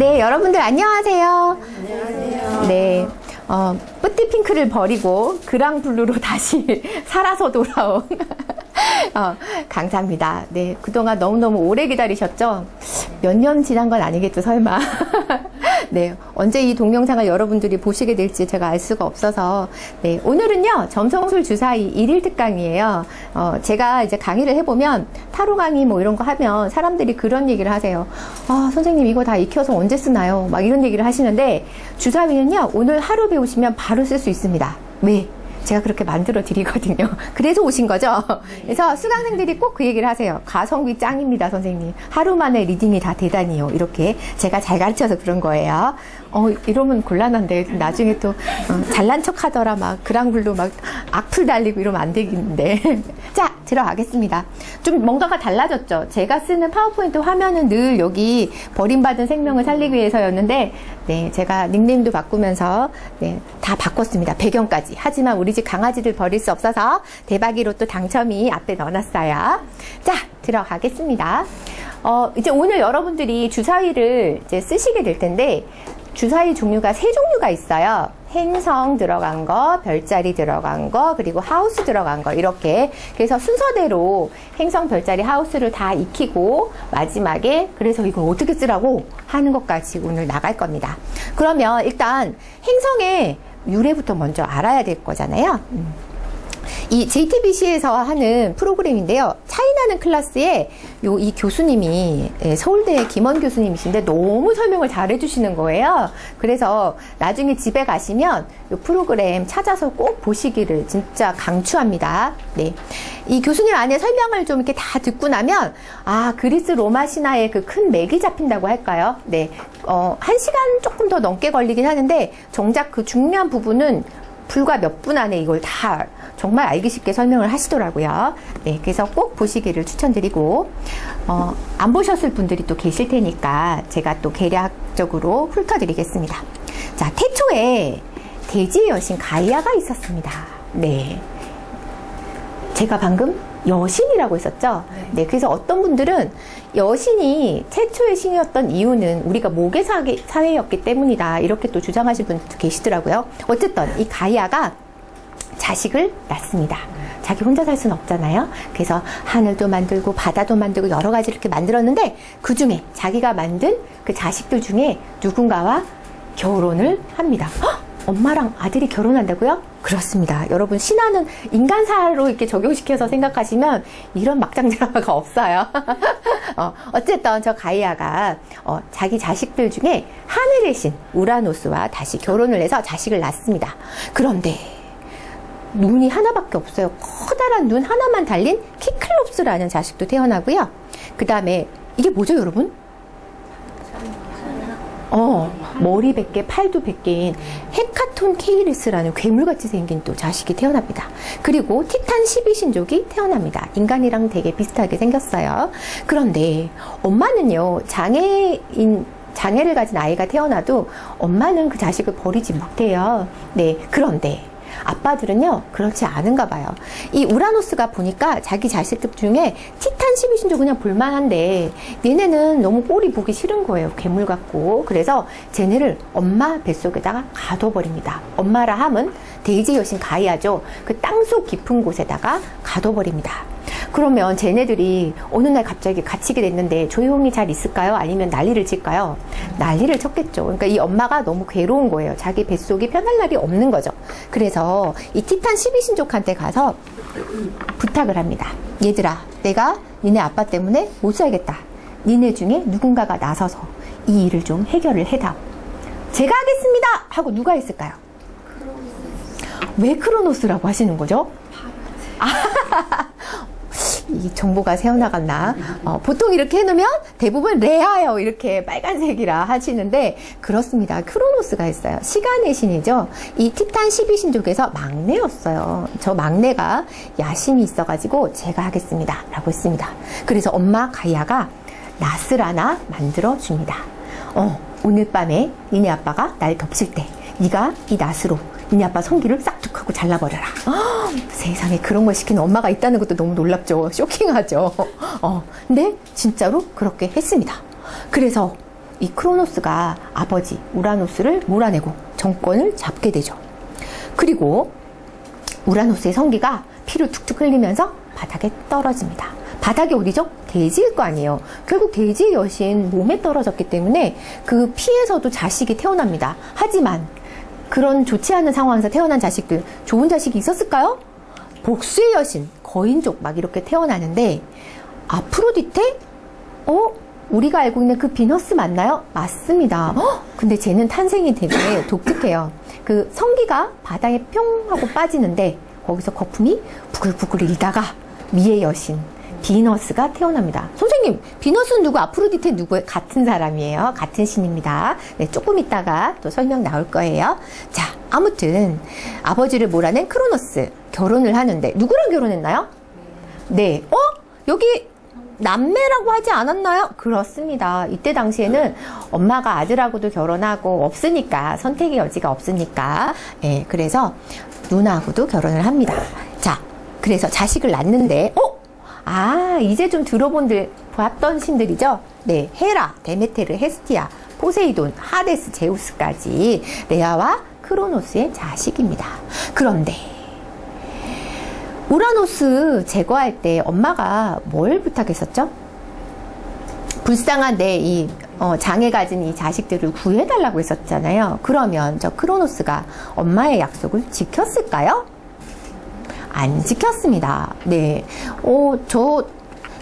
네, 여러분들 안녕하세요. 안녕하세요. 네. 어, 뿌띠 핑크를 버리고 그랑블루로 다시 살아서 돌아온 어, 강사입니다. 네, 그동안 너무너무 오래 기다리셨죠? 몇 년 지난 건 아니겠죠, 설마. 네, 언제 이 동영상을 여러분들이 보시게 될지 제가 알 수가 없어서, 네, 오늘은요, 점성술 주사위 일일 특강이에요. 어, 제가 이제 강의를 해보면, 타로 강의 뭐 이런 거 하면 사람들이 그런 얘기를 하세요. 아, 선생님 이거 다 익혀서 언제 쓰나요? 막 이런 얘기를 하시는데, 주사위는요, 오늘 하루 배우시면 바로 쓸 수 있습니다. 왜? 제가 그렇게 만들어 드리거든요. 그래서 오신 거죠. 그래서 수강생들이 꼭 그 얘기를 하세요. 가성비 짱입니다, 선생님. 하루 만에 리딩이 다 대단해요. 이렇게 제가 잘 가르쳐서 그런 거예요. 어, 이러면 곤란한데 나중에 또 어, 잘난 척 하더라 막 그랑블루 막 악플 달리고 이러면 안 되겠는데. 자, 들어가겠습니다. 좀 뭔가가 달라졌죠. 제가 쓰는 파워포인트 화면은 늘 여기 버림받은 생명을 살리기 위해서였는데 네, 제가 닉네임도 바꾸면서 네, 다 바꿨습니다. 배경까지. 하지만 우리 집 강아지들 버릴 수 없어서 대박이 로 또 당첨이 앞에 넣어놨어요. 자, 들어가겠습니다. 어, 이제 오늘 여러분들이 주사위를 이제 쓰시게 될 텐데 주사위 종류가 세 종류가 있어요. 행성 들어간 거, 별자리 들어간 거, 그리고 하우스 들어간 거, 이렇게. 그래서 순서대로 행성, 별자리, 하우스를 다 익히고, 마지막에, 그래서 이걸 어떻게 쓰라고 하는 것까지 오늘 나갈 겁니다. 그러면 일단 행성의 유래부터 먼저 알아야 될 거잖아요. 음. 이 JTBC에서 하는 프로그램인데요. 차이나는 클래스에 요 이 교수님이 예, 서울대 김원 교수님이신데 너무 설명을 잘 해주시는 거예요. 그래서 나중에 집에 가시면 요 프로그램 찾아서 꼭 보시기를 진짜 강추합니다. 네. 이 교수님 안에 설명을 좀 이렇게 다 듣고 나면 아 그리스 로마 신화에 그큰 맥이 잡힌다고 할까요? 네. 어, 한 시간 조금 더 넘게 걸리긴 하는데 정작 그 중요한 부분은 불과 몇 분 안에 이걸 다 정말 알기 쉽게 설명을 하시더라고요. 네, 그래서 꼭 보시기를 추천드리고, 어, 안 보셨을 분들이 또 계실 테니까 제가 또 계략적으로 훑어드리겠습니다. 자, 태초에 대지의 여신 가이아가 있었습니다. 네. 제가 방금 여신이라고 했었죠. 네, 그래서 어떤 분들은 여신이 최초의 신이었던 이유는 우리가 모계 사회- 사회였기 때문이다. 이렇게 또 주장하신 분도 계시더라고요. 어쨌든 이 가이아가 자식을 낳습니다. 자기 혼자 살 수는 없잖아요. 그래서 하늘도 만들고 바다도 만들고 여러 가지 이렇게 만들었는데 그 중에 자기가 만든 그 자식들 중에 누군가와 결혼을 합니다. 헉! 엄마랑 아들이 결혼한다고요? 그렇습니다. 여러분 신화는 인간사로 이렇게 적용시켜서 생각하시면 이런 막장 드라마가 없어요. 어, 어쨌든 저 가이아가 어, 자기 자식들 중에 하늘의 신 우라노스와 다시 결혼을 해서 자식을 낳습니다. 그런데 눈이 하나밖에 없어요. 커다란 눈 하나만 달린 키클롭스라는 자식도 태어나고요. 그 다음에 이게 뭐죠, 여러분? 어, 머리 100개, 팔도 100개인 헤카톤 케이리스라는 괴물같이 생긴 또 자식이 태어납니다. 그리고 티탄 12신족이 태어납니다. 인간이랑 되게 비슷하게 생겼어요. 그런데 엄마는요, 장애인, 장애를 가진 아이가 태어나도 엄마는 그 자식을 버리지 못해요. 네, 그런데 아빠들은요, 그렇지 않은가 봐요. 이 우라노스가 보니까 자기 자식들 중에 티탄 12신조 그냥 볼만한데, 얘네는 너무 꼴이 보기 싫은 거예요. 괴물 같고. 그래서 쟤네를 엄마 뱃속에다가 가둬버립니다. 엄마라 함은 데이지 여신 가이아죠. 그 땅속 깊은 곳에다가 가둬버립니다. 그러면 쟤네들이 어느 날 갑자기 갇히게 됐는데 조용히 잘 있을까요? 아니면 난리를 칠까요? 난리를 쳤겠죠. 그러니까 이 엄마가 너무 괴로운 거예요. 자기 뱃속이 편할 날이 없는 거죠. 그래서 이 티탄 12신족한테 가서 부탁을 합니다. 얘들아, 내가 니네 아빠 때문에 못 살겠다. 니네 중에 누군가가 나서서 이 일을 좀 해결을 해다오. 제가 하겠습니다! 하고 누가 했을까요? 왜 크로노스라고 하시는 거죠? 이 정보가 새어나갔나? 어, 보통 이렇게 해놓으면 대부분 레아요. 이렇게 빨간색이라 하시는데, 그렇습니다. 크로노스가 했어요. 시간의 신이죠. 이 티탄 12신족에서 막내였어요. 저 막내가 야심이 있어가지고 제가 하겠습니다. 라고 했습니다. 그래서 엄마 가이아가 낫을 하나 만들어줍니다. 어, 오늘 밤에 니네 아빠가 날 덮칠 때, 네가 이 낫으로 니네 아빠 성기를 싹 둑 하고 잘라버려라. 어, 세상에 그런 걸 시키는 엄마가 있다는 것도 너무 놀랍죠. 쇼킹하죠. 어, 근데 진짜로 그렇게 했습니다. 그래서 이 크로노스가 아버지 우라노스를 몰아내고 정권을 잡게 되죠. 그리고 우라노스의 성기가 피를 툭툭 흘리면서 바닥에 떨어집니다. 바닥이 어디죠? 대지일 거 아니에요. 결국 대지의 여신 몸에 떨어졌기 때문에 그 피에서도 자식이 태어납니다. 하지만 그런 좋지 않은 상황에서 태어난 자식들, 좋은 자식이 있었을까요? 복수의 여신, 거인족 막 이렇게 태어나는데 아프로디테? 어? 우리가 알고 있는 그 비너스 맞나요? 맞습니다. 헉! 근데 쟤는 탄생이 되게 독특해요. 그 성기가 바다에 뿅 하고 빠지는데 거기서 거품이 부글부글 일다가 미의 여신 비너스가 태어납니다. 선생님, 비너스는 누구? 아프로디테 누구의 같은 사람이에요. 같은 신입니다. 네, 조금 있다가 또 설명 나올 거예요. 자, 아무튼 아버지를 몰아낸 크로노스 결혼을 하는데 누구랑 결혼했나요? 네. 어? 여기 남매라고 하지 않았나요? 그렇습니다. 이때 당시에는 엄마가 아들하고도 결혼하고 없으니까 선택의 여지가 없으니까 예, 그래서 누나하고도 결혼을 합니다. 자, 그래서 자식을 낳는데 어? 아, 이제 좀 들어본 들 봤던 신들이죠. 네, 헤라, 데메테르, 헤스티아, 포세이돈, 하데스, 제우스까지 레아와 크로노스의 자식입니다. 그런데 우라노스 제거할 때 엄마가 뭘 부탁했었죠? 불쌍한 내 이 장애 가진 이 자식들을 구해달라고 했었잖아요. 그러면 저 크로노스가 엄마의 약속을 지켰을까요? 안 지켰습니다. 네. 어, 저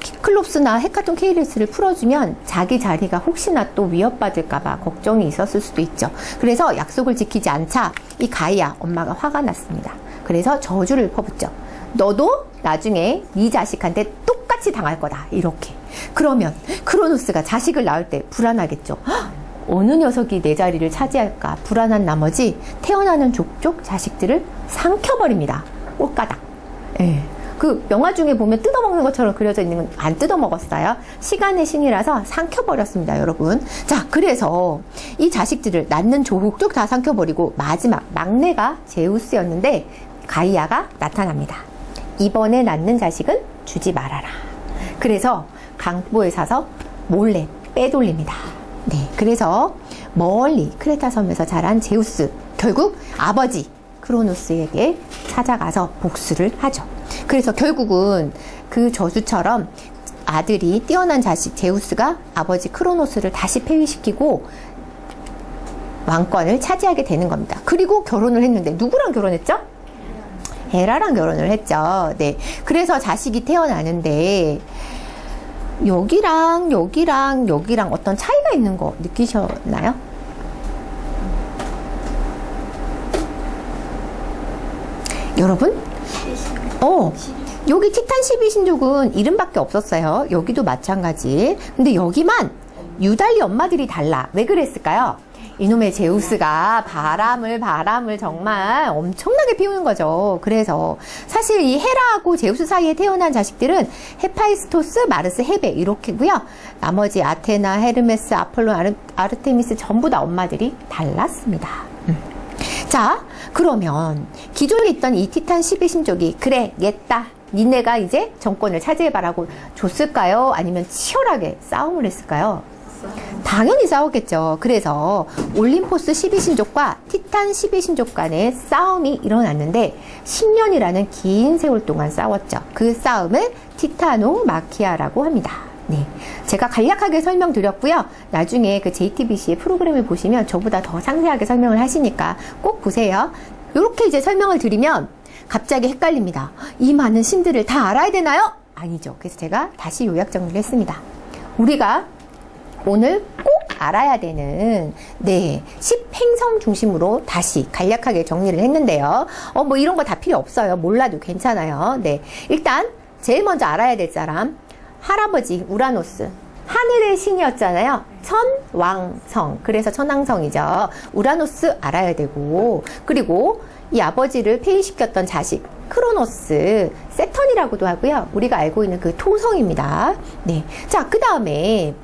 키클롭스나 헤카톤 케이리스를 풀어주면 자기 자리가 혹시나 또 위협받을까봐 걱정이 있었을 수도 있죠. 그래서 약속을 지키지 않자 이 가이아 엄마가 화가 났습니다. 그래서 저주를 퍼붓죠. 너도 나중에 네 자식한테 똑같이 당할 거다. 이렇게. 그러면 크로노스가 자식을 낳을 때 불안하겠죠. 헉, 어느 녀석이 내 자리를 차지할까 불안한 나머지 태어나는 족족 자식들을 삼켜버립니다. 꽃가닥. 예. 그 영화 중에 보면 뜯어먹는 것처럼 그려져 있는 건 안 뜯어먹었어요. 시간의 신이라서 삼켜버렸습니다, 여러분. 자, 그래서 이 자식들을 낳는 조국쪽 다 삼켜버리고 마지막 막내가 제우스였는데 가이아가 나타납니다. 이번에 낳는 자식은 주지 말아라. 그래서 강보에 사서 몰래 빼돌립니다. 네, 그래서 멀리 크레타 섬에서 자란 제우스 결국 아버지 크로노스에게 찾아가서 복수를 하죠. 그래서 결국은 그 저주처럼 아들이 뛰어난 자식 제우스가 아버지 크로노스를 다시 폐위시키고 왕권을 차지하게 되는 겁니다. 그리고 결혼을 했는데 누구랑 결혼했죠? 헤라랑 결혼을 했죠. 네. 그래서 자식이 태어나는데 여기랑 여기랑 여기랑 어떤 차이가 있는 거 느끼셨나요? 여러분? 어, 여기 티탄 12신족은 이름밖에 없었어요. 여기도 마찬가지. 근데 여기만 유달리 엄마들이 달라. 왜 그랬을까요? 이놈의 제우스가 바람을 바람을 정말 엄청나게 피우는 거죠. 그래서 사실 이 헤라하고 제우스 사이에 태어난 자식들은 헤파이스토스, 마르스, 헤베 이렇게고요. 나머지 아테나, 헤르메스, 아폴로, 아르, 아르테미스 전부 다 엄마들이 달랐습니다. 음. 자, 그러면 기존에 있던 이 티탄 12 신족이 그래, 얘다. 니네가 이제 정권을 차지해봐라고 줬을까요? 아니면 치열하게 싸움을 했을까요? 당연히 싸웠겠죠. 그래서 올림포스 12신족과 티탄 12신족 간의 싸움이 일어났는데 10년이라는 긴 세월 동안 싸웠죠. 그 싸움을 티타노 마키아라고 합니다. 네. 제가 간략하게 설명드렸고요. 나중에 그 JTBC의 프로그램을 보시면 저보다 더 상세하게 설명을 하시니까 꼭 보세요. 이렇게 이제 설명을 드리면 갑자기 헷갈립니다. 이 많은 신들을 다 알아야 되나요? 아니죠. 그래서 제가 다시 요약 정리를 했습니다. 우리가 오늘 꼭 알아야 되는 네 10행성 중심으로 다시 간략하게 정리를 했는데요. 어 뭐 이런 거 다 필요 없어요. 몰라도 괜찮아요. 네 일단 제일 먼저 알아야 될 사람 할아버지 우라노스 하늘의 신이었잖아요. 천왕성 그래서 천왕성이죠. 우라노스 알아야 되고 그리고 이 아버지를 폐위시켰던 자식 크로노스 세턴이라고도 하고요. 우리가 알고 있는 그 토성입니다. 네. 자, 그 다음에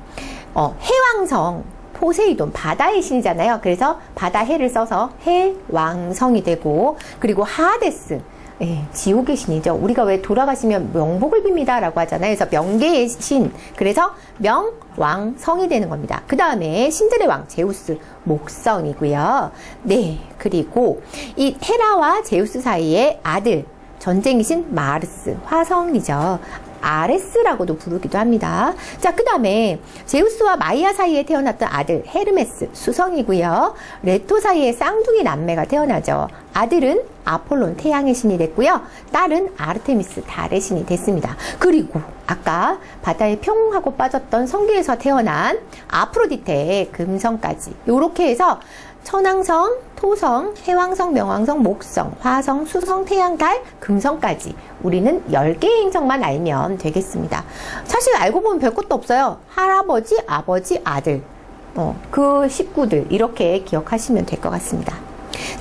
어, 해왕성 포세이돈 바다의 신이잖아요. 그래서 바다 해를 써서 해왕성이 되고 그리고 하데스 예, 지옥의 신이죠. 우리가 왜 돌아가시면 명복을 빕니다라고 하잖아요. 그래서 명계의 신. 그래서 명, 왕, 성이 되는 겁니다. 그 다음에 신들의 왕, 제우스, 목성이고요. 네, 그리고 이 헤라와 제우스 사이의 아들, 전쟁의 신 마르스, 화성이죠. 아레스라고도 부르기도 합니다. 자, 그 다음에 제우스와 마이아 사이에 태어났던 아들 헤르메스, 수성이고요. 레토 사이에 쌍둥이 남매가 태어나죠. 아들은 아폴론, 태양의 신이 됐고요. 딸은 아르테미스, 달의 신이 됐습니다. 그리고 아까 바다에 평 하고 빠졌던 성계에서 태어난 아프로디테, 금성까지. 요렇게 해서 천왕성, 토성, 해왕성, 명왕성, 목성, 화성, 수성, 태양, 달, 금성까지 우리는 10개의 행성만 알면 되겠습니다. 사실 알고 보면 별 것도 없어요. 할아버지, 아버지, 아들. 어, 그 식구들 이렇게 기억하시면 될 것 같습니다.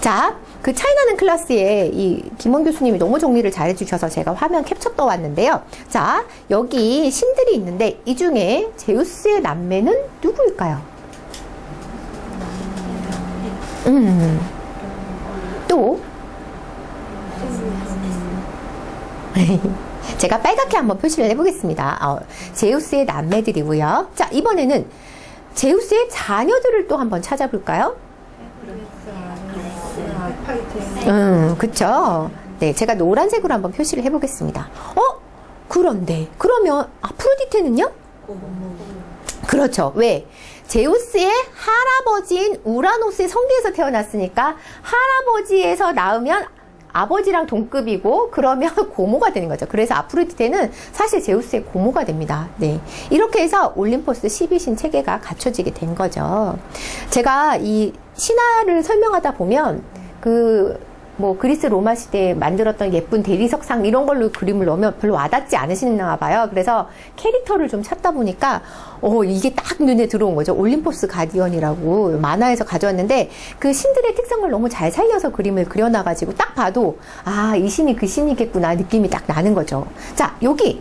자, 그 차이나는 클래스에 이 김원 교수님이 너무 정리를 잘 해 주셔서 제가 화면 캡처 떠왔는데요. 자, 여기 신들이 있는데 이 중에 제우스의 남매는 누구일까요? 음. 또 제가 빨갛게 한번 표시를 해보겠습니다. 어, 제우스의 남매들이고요. 자 이번에는 제우스의 자녀들을 또 한번 찾아볼까요? 음, 그쵸. 네, 제가 노란색으로 한번 표시를 해보겠습니다. 어? 그런데, 그러면, 아프로디테는요? 그렇죠. 왜? 제우스의 할아버지인 우라노스의 성계에서 태어났으니까, 할아버지에서 낳으면 아버지랑 동급이고, 그러면 고모가 되는 거죠. 그래서 아프로디테는 사실 제우스의 고모가 됩니다. 네. 이렇게 해서 올림포스 12신 체계가 갖춰지게 된 거죠. 제가 이 신화를 설명하다 보면, 그, 뭐 그리스 로마 시대에 만들었던 예쁜 대리석상 이런 걸로 그림을 넣으면 별로 와닿지 않으시나 봐요. 그래서 캐릭터를 좀 찾다 보니까 어 이게 딱 눈에 들어온 거죠. 올림포스 가디언이라고 만화에서 가져왔는데 그 신들의 특성을 너무 잘 살려서 그림을 그려놔가지고 딱 봐도 아 이 신이 그 신이겠구나 느낌이 딱 나는 거죠. 자 여기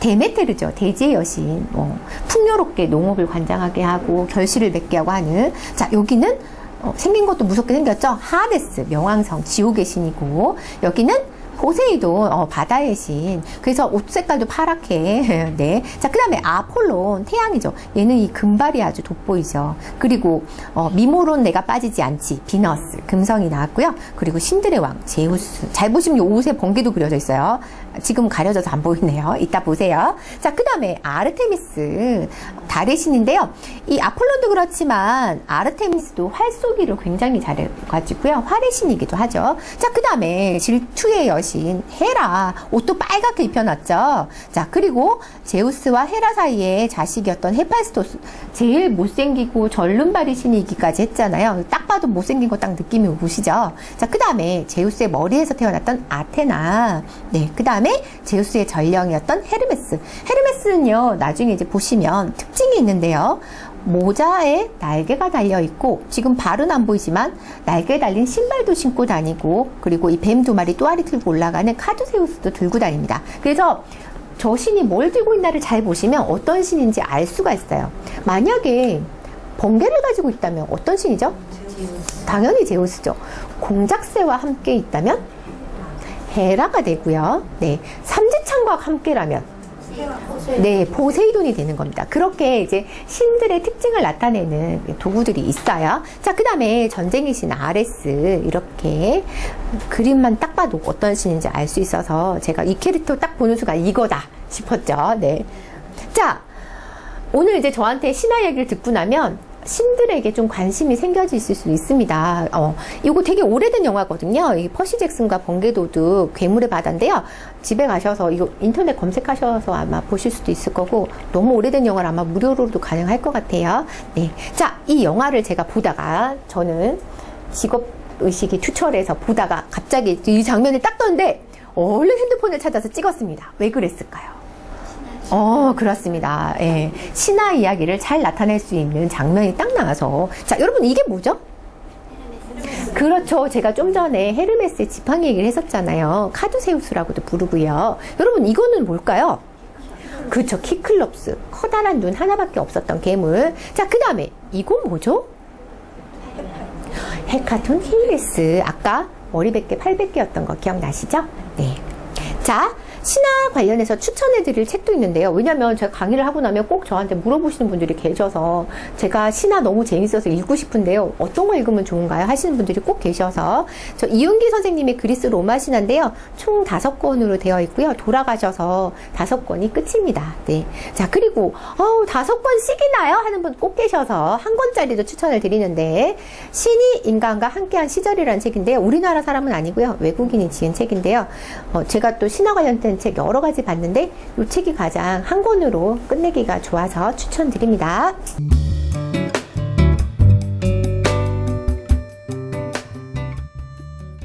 데메테르죠. 대지의 여신. 어, 풍요롭게 농업을 관장하게 하고 결실을 맺게 하고 하는. 자 여기는 어, 생긴 것도 무섭게 생겼죠. 하데스 명왕성 지옥의 신이고 여기는 포세이돈 어, 바다의 신. 그래서 옷 색깔도 파랗게. 네. 자 그 다음에 아폴론 태양이죠. 얘는 이 금발이 아주 돋보이죠. 그리고 어, 미모론 내가 빠지지 않지 비너스 금성이 나왔고요. 그리고 신들의 왕 제우스. 잘 보시면 요 옷에 번개도 그려져 있어요. 지금 가려져서 안 보이네요. 이따 보세요. 자, 그 다음에 아르테미스, 달의 신인데요. 이 아폴론도 그렇지만 아르테미스도 활 쏘기를 굉장히 잘해가지고요. 활의 신이기도 하죠. 자, 그 다음에 질투의 여신, 헤라. 옷도 빨갛게 입혀놨죠. 자, 그리고 제우스와 헤라 사이에 자식이었던 헤파스토스. 제일 못생기고 절름발이 신이기까지 했잖아요. 딱 봐도 못생긴 거 딱 느낌이 오시죠. 자, 그 다음에 제우스의 머리에서 태어났던 아테나. 네, 그 다음에 다음에 제우스의 전령이었던 헤르메스. 헤르메스는요, 나중에 이제 보시면 특징이 있는데요. 모자에 날개가 달려 있고 지금 발은 안 보이지만 날개 달린 신발도 신고 다니고 그리고 이 뱀 두 마리 또아리 들고 올라가는 카두세우스도 들고 다닙니다. 그래서 저 신이 뭘 들고 있나를 잘 보시면 어떤 신인지 알 수가 있어요. 만약에 번개를 가지고 있다면 어떤 신이죠? 당연히 제우스죠. 공작새와 함께 있다면 헤라가 되고요. 네. 삼지창과 함께라면 네, 포세이돈이 되는 겁니다. 그렇게 이제 신들의 특징을 나타내는 도구들이 있어요. 자, 그 다음에 전쟁의 신 아레스. 이렇게 그림만 딱 봐도 어떤 신인지 알 수 있어서 제가 이 캐릭터 딱 보는 순간 이거다 싶었죠. 네. 자, 오늘 이제 저한테 신화 얘기를 듣고 나면 신들에게 좀 관심이 생겨질 수 있습니다. 어, 이거 되게 오래된 영화거든요. 이 퍼시 잭슨과 번개도둑 괴물의 바다인데요. 집에 가셔서 이거 인터넷 검색하셔서 아마 보실 수도 있을 거고 너무 오래된 영화를 아마 무료로도 가능할 것 같아요. 네, 자, 이 영화를 제가 보다가 저는 직업 의식이 투철해서 보다가 갑자기 이 장면을 딱 떴는데 얼른 핸드폰을 찾아서 찍었습니다. 왜 그랬을까요? 어, 그렇습니다. 예. 신화 이야기를 잘 나타낼 수 있는 장면이 딱 나와서. 자, 여러분, 이게 뭐죠? 그렇죠. 제가 좀 전에 헤르메스의 지팡이 얘기를 했었잖아요. 카두세우스라고도 부르고요. 여러분, 이거는 뭘까요? 그렇죠. 키클럽스. 커다란 눈 하나밖에 없었던 괴물. 자, 그 다음에, 이건 뭐죠? 헤카톤 히레스. 아까 머리 100개, 팔 100개였던 거 기억나시죠? 네. 자, 신화 관련해서 추천해 드릴 책도 있는데요. 왜냐면 제가 강의를 하고 나면 꼭 저한테 물어보시는 분들이 계셔서 제가 신화 너무 재밌어서 읽고 싶은데요. 어떤 거 읽으면 좋은가요? 하시는 분들이 꼭 계셔서 저 이윤기 선생님의 그리스 로마 신화인데요. 총 다섯 권으로 되어 있고요. 돌아가셔서 다섯 권이 끝입니다. 네. 자, 그리고 어우, 다섯 권씩이나요? 하는 분 꼭 계셔서 한 권짜리도 추천을 드리는데 신이 인간과 함께한 시절이라는 책인데요. 우리나라 사람은 아니고요. 외국인이 지은 책인데요. 어, 제가 또 신화 관련된 책 여러 가지 봤는데 이 책이 가장 한 권으로 끝내기가 좋아서 추천드립니다.